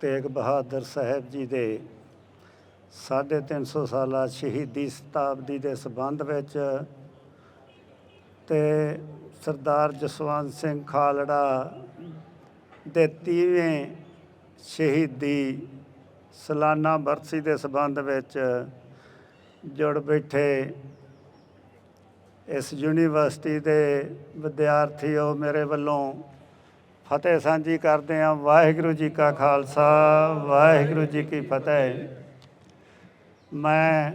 ਤੇਗ ਬਹਾਦਰ ਸਾਹਿਬ ਜੀ ਦੇ 350 ਸਾਲਾ ਸ਼ਹੀਦੀ ਸ਼ਤਾਬਦੀ ਦੇ ਸਬੰਧ ਵਿੱਚ ਤੇ ਸਰਦਾਰ ਜਸਵੰਤ ਸਿੰਘ ਖਾਲੜਾ ਦੇ 30ਵੇਂ ਸ਼ਹੀਦੀ ਸਾਲਾਨਾ ਬਰਸੀ ਦੇ ਸਬੰਧ ਵਿੱਚ ਜੁੜ ਬੈਠੇ ਇਸ ਯੂਨੀਵਰਸਿਟੀ ਦੇ ਵਿਦਿਆਰਥੀਓ ਮੇਰੇ ਵੱਲੋਂ ਫਤਿਹ ਸਾਂਝੀ ਕਰਦੇ ਹਾਂ ਵਾਹਿਗੁਰੂ ਜੀ ਕਾ ਖਾਲਸਾ, ਵਾਹਿਗੁਰੂ ਜੀ ਕੀ ਫਤਿਹ। ਮੈਂ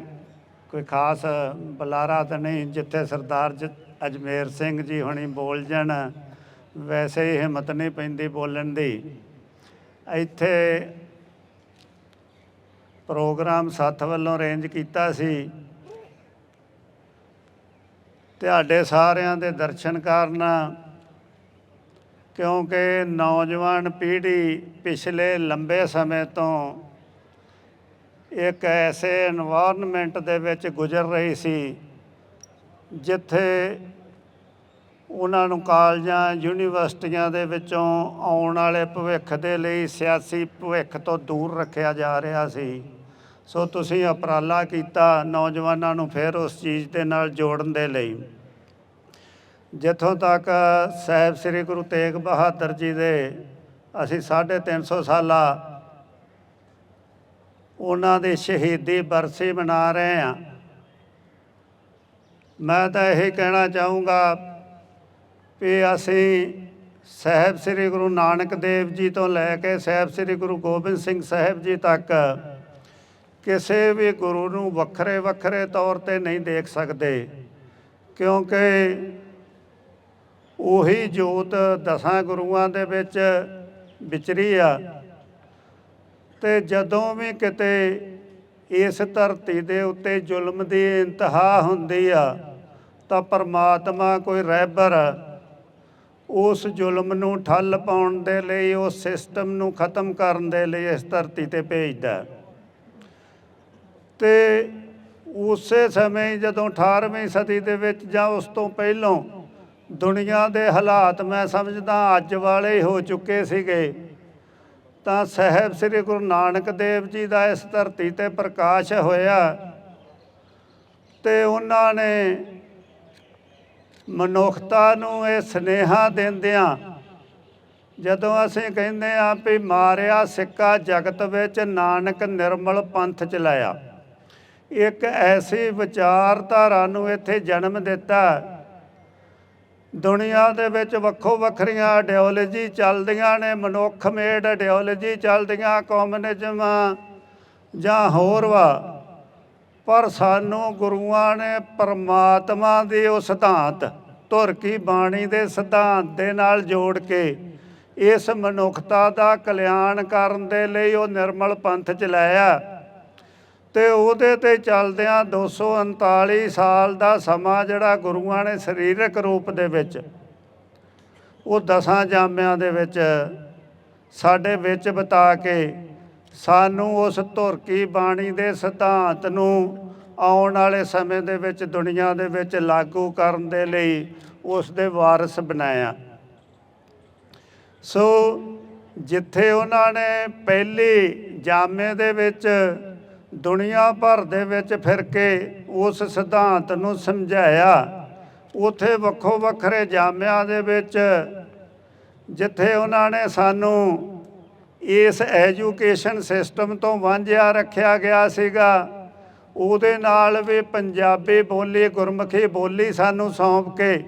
ਕੋਈ ਖਾਸ ਬੁਲਾਰਾ ਤਾਂ ਨਹੀਂ, ਜਿੱਥੇ ਸਰਦਾਰ ਜ- ਅਜਮੇਰ ਸਿੰਘ ਜੀ ਹੁਣੀ ਬੋਲ ਜਾਣ ਵੈਸੇ ਹੀ ਹਿੰਮਤ ਨਹੀਂ ਪੈਂਦੀ ਬੋਲਣ ਦੀ। ਇੱਥੇ ਪ੍ਰੋਗਰਾਮ ਸੱਥ ਵੱਲੋਂ ਅਰੇਂਜ ਕੀਤਾ ਸੀ। ਤੁਹਾਡੇ ਸਾਰਿਆਂ ਦੇ ਦਰਸ਼ਨ ਕਰਨ ਕਿਉਂਕਿ ਨੌਜਵਾਨ ਪੀੜ੍ਹੀ ਪਿਛਲੇ ਲੰਬੇ ਸਮੇਂ ਤੋਂ ਇੱਕ ਐਸੇ এনवायरमेंट ਦੇ ਵਿੱਚ ਗੁਜ਼ਰ ਰਹੀ ਸੀ, ਜਿੱਥੇ ਉਹਨਾਂ ਨੂੰ ਕਾਲਜਾਂ, ਯੂਨੀਵਰਸਿਟੀਆਂ ਦੇ ਵਿੱਚੋਂ ਆਉਣ ਵਾਲੇ ਭਵਿੱਖ ਦੇ ਲਈ ਸਿਆਸੀ ਭਵਿੱਖ ਤੋਂ ਦੂਰ ਰੱਖਿਆ ਜਾ ਰਿਹਾ ਸੀ। ਸੋ ਤੁਸੀਂ ਅਪਰਾਲਾ ਕੀਤਾ ਨੌਜਵਾਨਾਂ ਨੂੰ ਫਿਰ ਉਸ ਚੀਜ਼ ਦੇ ਨਾਲ ਜੋੜਨ ਦੇ ਲਈ। ਜਿੱਥੋਂ ਤੱਕ ਸਾਹਿਬ ਸ੍ਰੀ ਗੁਰੂ ਤੇਗ ਬਹਾਦਰ ਜੀ ਦੇ ਅਸੀਂ 350 ਸਾਲਾ ਉਹਨਾਂ ਦੀ ਸ਼ਹੀਦੀ ਬਰਸੀ ਮਨਾ ਰਹੇ ਹਾਂ। ਮੈਂ ਤਾਂ ਇਹ ਕਹਿਣਾ ਚਾਹੂੰਗਾ ਵੀ ਅਸੀਂ ਸਾਹਿਬ ਸ੍ਰੀ ਗੁਰੂ ਨਾਨਕ ਦੇਵ ਜੀ ਤੋਂ ਲੈ ਕੇ ਸਾਹਿਬ ਸ੍ਰੀ ਗੁਰੂ ਗੋਬਿੰਦ ਸਿੰਘ ਸਾਹਿਬ ਜੀ ਤੱਕ ਕਿਸੇ ਵੀ ਗੁਰੂ ਨੂੰ ਵੱਖਰੇ ਵੱਖਰੇ ਤੌਰ ਤੇ ਨਹੀਂ ਦੇਖ ਸਕਦੇ, ਕਿਉਂਕਿ ਉਹੀ ਜੋਤ ਦਸਾਂ ਗੁਰੂਆਂ ਦੇ ਵਿੱਚ ਵਿਚਰੀ ਆ ਤੇ ਜਦੋਂ ਵੀ ਕਿਤੇ ਇਸ ਧਰਤੀ ਦੇ ਉੱਤੇ ਜ਼ੁਲਮ ਦੀ ਇੰਤਹਾ ਹੁੰਦੀ ਆ, ਤਾਂ ਪਰਮਾਤਮਾ ਕੋਈ ਰਹਿਬਰ ਉਸ ਜ਼ੁਲਮ ਨੂੰ ਠੱਲ ਪਾਉਣ ਦੇ ਲਈ ਉਸ ਸਿਸਟਮ ਨੂੰ ਖਤਮ ਕਰਨ ਦੇ ਲਈ ਇਸ ਧਰਤੀ ਤੇ ਭੇਜਦਾ ਹੈ। ਤੇ ਉਸੇ ਸਮੇਂ ਜਦੋਂ 18ਵੀਂ ਸਦੀ ਦੇ ਵਿੱਚ ਜਾਂ ਉਸ ਤੋਂ ਪਹਿਲਾਂ ਦੁਨੀਆ ਦੇ ਹਾਲਾਤ ਮੈਂ ਸਮਝਦਾ ਅੱਜ ਵਾਲੇ ਹੋ ਚੁੱਕੇ ਸੀਗੇ। ਤਾਂ ਸਾਹਿਬ ਸ੍ਰੀ ਗੁਰੂ ਨਾਨਕ ਦੇਵ ਜੀ ਦਾ ਇਸ ਧਰਤੀ ਤੇ ਪ੍ਰਕਾਸ਼ ਹੋਇਆ ਤੇ ਉਹਨਾਂ ਨੇ ਮਨੁੱਖਤਾ ਨੂੰ ਇਹ ਸਨੇਹਾ ਦਿੰਦਿਆਂ ਜਦੋਂ ਅਸੀਂ ਕਹਿੰਦੇ ਆ ਵੀ ਮਾਰਿਆ ਸਿੱਕਾ ਜਗਤ ਵਿੱਚ ਨਾਨਕ ਨਿਰਮਲ ਪੰਥ ਚਲਾਇਆ। ਇੱਕ ਐਸੀ ਵਿਚਾਰਧਾਰਾ ਨੂੰ ਇੱਥੇ ਜਨਮ ਦਿੱਤਾ ਦੁਨੀਆ ਦੇ ਵਿੱਚ ਵੱਖੋ ਵੱਖਰੀਆਂ ਆਈਡੀਓਲੋਜੀ ਚੱਲਦੀਆਂ ਨੇ, ਮਨੁੱਖ ਮੇਡ ਆਈਡੀਓਲੋਜੀ ਚੱਲਦੀਆਂ ਕਮਿਊਨਿਜ਼ਮ ਜਾਂ ਹੋਰ ਵਾ। ਪਰ ਸਾਨੂੰ ਗੁਰੂਆਂ ਨੇ ਪਰਮਾਤਮਾ ਦੇ ਉਹ ਸਿਧਾਂਤ ਧੁਰ ਕੀ ਬਾਣੀ ਦੇ ਸਿਧਾਂਤ ਦੇ ਨਾਲ ਜੋੜ ਕੇ ਇਸ ਮਨੁੱਖਤਾ ਦਾ ਕਲਿਆਣ ਕਰਨ ਦੇ ਲਈ ਉਹ ਨਿਰਮਲ ਪੰਥ ਚਲਾਇਆ ਤੇ ਉਹਦੇ ਤੇ ਚੱਲਦਿਆਂ 239 ਸਾਲ ਦਾ ਸਮਾਂ ਜਿਹੜਾ ਗੁਰੂਆਂ ਨੇ ਸਰੀਰਕ ਰੂਪ ਦੇ ਵਿੱਚ, ਉਹ ਦਸਾਂ ਜਾਮਿਆਂ ਦੇ ਵਿੱਚ ਸਾਡੇ ਵਿੱਚ ਬਿਤਾ ਕੇ ਸਾਨੂੰ ਉਸ ਧੁਰਕੀ ਬਾਣੀ ਦੇ ਸਿਧਾਂਤ ਨੂੰ ਆਉਣ ਵਾਲੇ ਸਮੇਂ ਦੇ ਵਿੱਚ, ਦੁਨੀਆ ਦੇ ਵਿੱਚ ਲਾਗੂ ਕਰਨ ਦੇ ਲਈ ਉਸ ਦੇ ਵਾਰਿਸ ਬਣਾਇਆ। ਸੋ ਜਿੱਥੇ ਉਹਨਾਂ ਨੇ ਪਹਿਲੀ ਜਾਮੇ ਦੇ ਵਿੱਚ ਦੁਨੀਆ ਭਰ ਦੇ ਵਿੱਚ ਫਿਰ ਕੇ ਉਸ ਸਿਧਾਂਤ ਨੂੰ ਸਮਝਾਇਆ। ਉਥੇ ਵੱਖੋ ਵੱਖਰੇ ਜਾਮਿਆਂ ਦੇ ਵਿੱਚ ਜਿੱਥੇ ਉਹਨਾਂ ਨੇ ਸਾਨੂੰ ਇਸ ਐਜੂਕੇਸ਼ਨ ਸਿਸਟਮ ਤੋਂ ਵਾਂਝਿਆ ਰੱਖਿਆ ਗਿਆ ਸੀਗਾ, ਉਹਦੇ ਨਾਲ ਵੀ ਪੰਜਾਬੀ ਬੋਲੀ ਗੁਰਮੁਖੀ ਬੋਲੀ ਸਾਨੂੰ ਸੌਂਪ ਕੇ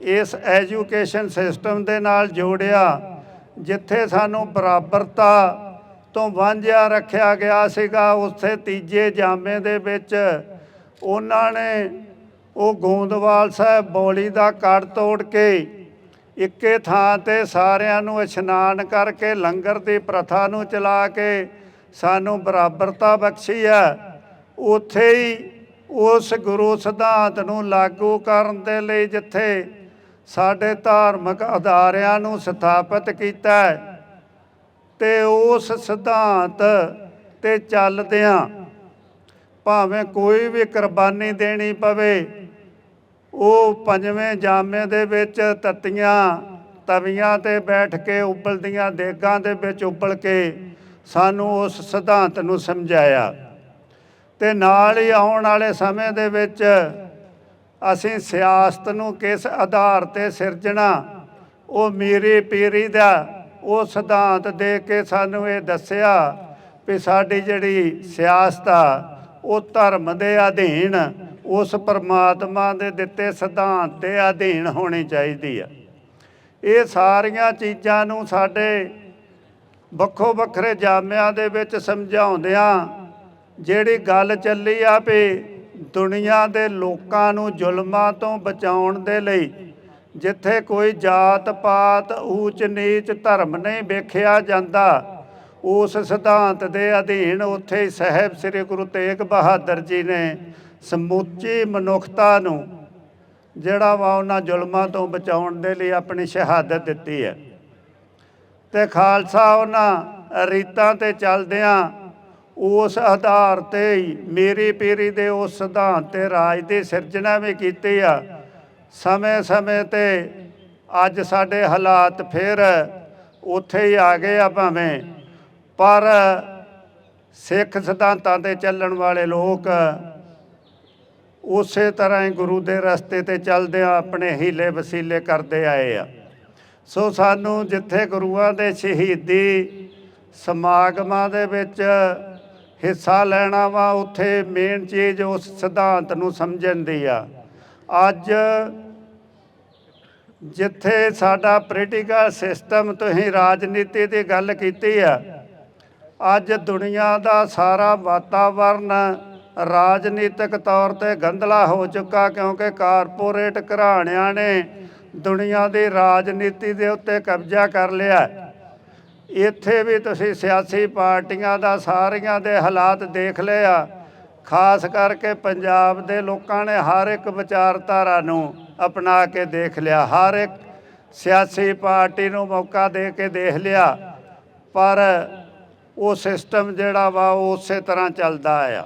ਇਸ ਐਜੂਕੇਸ਼ਨ ਸਿਸਟਮ ਦੇ ਨਾਲ ਜੋੜਿਆ, ਜਿੱਥੇ ਸਾਨੂੰ ਬਰਾਬਰਤਾ ਤੋਂ ਵਾਂਝਿਆ ਰੱਖਿਆ ਗਿਆ ਸੀਗਾ ਉਸੇ ਤੀਜੇ ਜਾਮੇ ਦੇ ਵਿੱਚ ਉਹਨਾਂ ਨੇ ਉਹ ਗੋਂਦਵਾਲ ਸਾਹਿਬ ਬੋਲੀ ਦਾ ਕੜ ਤੋੜ ਕੇ ਇੱਕੇ ਥਾਂ ਤੇ ਸਾਰਿਆਂ ਨੂੰ ਇਸ਼ਨਾਨ ਕਰਕੇ ਲੰਗਰ ਦੀ ਪ੍ਰਥਾ ਨੂੰ ਚਲਾ ਕੇ ਸਾਨੂੰ ਬਰਾਬਰਤਾ ਬਖਸ਼ੀ ਹੈ ਉੱਥੇ ਹੀ ਉਸ ਗੁਰੂ ਸਿਧਾਂਤ ਨੂੰ ਲਾਗੂ ਕਰਨ ਦੇ ਲਈ ਜਿੱਥੇ ਸਾਡੇ ਧਾਰਮਿਕ ਅਦਾਰਿਆਂ ਨੂੰ ਸਥਾਪਿਤ ਕੀਤਾ ਹੈ ਤੇ ਉਸ ਸਿਧਾਂਤ ਤੇ ਚੱਲਦਿਆਂ ਭਾਵੇਂ ਕੋਈ ਵੀ ਕੁਰਬਾਨੀ ਦੇਣੀ ਪਵੇ, ਉਹ ਪੰਜਵੇਂ ਜਾਮੇ ਦੇ ਵਿੱਚ ਤਤੀਆਂ, ਤਵੀਆਂ ਤੇ ਬੈਠ ਕੇ ਉਬਲਦੀਆਂ ਦੇਗਾਂ ਦੇ ਵਿੱਚ ਉਬਲ ਕੇ ਸਾਨੂੰ ਉਸ ਸਿਧਾਂਤ ਨੂੰ ਸਮਝਾਇਆ। ਤੇ ਨਾਲ ਹੀ ਆਉਣ ਵਾਲੇ ਸਮੇਂ ਦੇ ਵਿੱਚ ਅਸੀਂ ਸਿਆਸਤ ਨੂੰ ਕਿਸ ਆਧਾਰ ਤੇ ਸਿਰਜਣਾ, ਉਹ ਮੀਰੀ ਪੀਰੀ ਦਾ ਉਹ ਸਿਧਾਂਤ ਦੇ ਕੇ ਸਾਨੂੰ ਇਹ ਦੱਸਿਆ ਵੀ ਸਾਡੀ ਜਿਹੜੀ ਸਿਆਸਤ ਆ, ਉਹ ਧਰਮ ਦੇ ਅਧੀਨ, ਉਸ ਪਰਮਾਤਮਾ ਦੇ ਦਿੱਤੇ ਸਿਧਾਂਤ ਦੇ ਅਧੀਨ ਹੋਣੀ ਚਾਹੀਦੀ ਆ। ਇਹ ਸਾਰੀਆਂ ਚੀਜ਼ਾਂ ਨੂੰ ਸਾਡੇ ਵੱਖੋ ਵੱਖਰੇ ਜਾਮਿਆਂ ਦੇ ਵਿੱਚ ਸਮਝਾਉਂਦਿਆਂ ਜਿਹੜੀ ਗੱਲ ਚੱਲੀ ਆ ਵੀ ਦੁਨੀਆ ਦੇ ਲੋਕਾਂ ਨੂੰ ਜ਼ੁਲਮਾਂ ਤੋਂ ਬਚਾਉਣ ਦੇ ਲਈ ਜਿੱਥੇ ਕੋਈ ਜਾਤ ਪਾਤ, ਊਚ ਨੀਚ ਧਰਮ ਨਹੀਂ ਵੇਖਿਆ ਜਾਂਦਾ, ਉਸ ਸਿਧਾਂਤ ਦੇ ਅਧੀਨ ਉੱਥੇ ਹੀ ਸਹਿਬ ਸ੍ਰੀ ਗੁਰੂ ਤੇਗ ਬਹਾਦਰ ਜੀ ਨੇ ਸਮੁੱਚੀ ਮਨੁੱਖਤਾ ਨੂੰ, ਜਿਹੜਾ ਵਾ ਉਹਨਾਂ ਜ਼ੁਲਮਾਂ ਤੋਂ ਬਚਾਉਣ ਦੇ ਲਈ ਆਪਣੀ ਸ਼ਹਾਦਤ ਦਿੱਤੀ ਹੈ। ਤੇ ਖਾਲਸਾ ਉਹਨਾਂ ਰੀਤਾਂ ਤੇ ਚੱਲਦਿਆਂ ਉਸ ਆਧਾਰ ਤੇ ਹੀ ਮੇਰੀ ਪੀਰੀ ਦੇ ਉਸ ਸਿਧਾਂਤ ਤੇ ਰਾਜ ਦੀ ਸਿਰਜਣਾ ਵੀ ਕੀਤੀ ਆ। ਸਮੇਂ-ਸਮੇਂ ਤੇ ਅੱਜ ਸਾਡੇ ਹਾਲਾਤ ਫਿਰ ਉੱਥੇ ਹੀ ਆ ਗਏ ਆ ਭਾਵੇਂ। ਪਰ ਸਿੱਖ ਸਿਧਾਂਤਾਂ ਤੇ ਚੱਲਣ ਵਾਲੇ ਲੋਕ ਉਸੇ ਤਰ੍ਹਾਂ ਹੀ ਗੁਰੂ ਦੇ ਰਸਤੇ ਤੇ ਚੱਲਦਿਆਂ ਆਪਣੇ ਹੀਲੇ ਵਸੀਲੇ ਕਰਦੇ ਆਏ ਆ। ਸੋ ਸਾਨੂੰ ਜਿੱਥੇ ਗੁਰੂਆਂ ਦੇ ਸ਼ਹੀਦੀ ਸਮਾਗਮਾਂ ਦੇ ਵਿੱਚ ਹਿੱਸਾ ਲੈਣਾ ਵਾ, ਉੱਥੇ ਮੇਨ ਚੀਜ਼ ਉਸ ਸਿਧਾਂਤ ਨੂੰ ਸਮਝਣ ਦੀ ਆ। ਅੱਜ ਜਿੱਥੇ ਸਾਡਾ ਪੋਲੀਟੀਕਲ ਸਿਸਟਮ ਤੁਸੀਂ ਰਾਜਨੀਤੀ ਦੀ ਗੱਲ ਕੀਤੀ ਆ, ਅੱਜ ਦੁਨੀਆ ਦਾ ਸਾਰਾ ਵਾਤਾਵਰਨ ਰਾਜਨੀਤਿਕ ਤੌਰ ਤੇ ਗੰਧਲਾ ਹੋ ਚੁੱਕਾ ਕਿਉਂਕਿ ਕਾਰਪੋਰੇਟ ਘਰਾਣਿਆਂ ਨੇ ਦੁਨੀਆ ਦੀ ਰਾਜਨੀਤੀ ਦੇ ਉੱਤੇ ਕਬਜ਼ਾ ਕਰ ਲਿਆ। ਇੱਥੇ ਵੀ ਤੁਸੀਂ ਸਿਆਸੀ ਪਾਰਟੀਆਂ ਦਾ ਸਾਰੀਆਂ ਦੇ ਹਾਲਾਤ ਦੇਖ ਲਏ ਆ। ਖਾਸ ਕਰਕੇ ਪੰਜਾਬ ਦੇ ਲੋਕਾਂ ਨੇ ਹਰ ਇੱਕ ਵਿਚਾਰਧਾਰਾ ਨੂੰ ਅਪਣਾ ਕੇ ਦੇਖ ਲਿਆ। ਹਰ ਇੱਕ ਸਿਆਸੀ ਪਾਰਟੀ ਨੂੰ ਮੌਕਾ ਦੇ ਕੇ ਦੇਖ ਲਿਆ। ਪਰ ਉਹ ਸਿਸਟਮ ਜਿਹੜਾ ਵਾ ਉਹ ਉਸੇ ਤਰ੍ਹਾਂ ਚੱਲਦਾ ਆ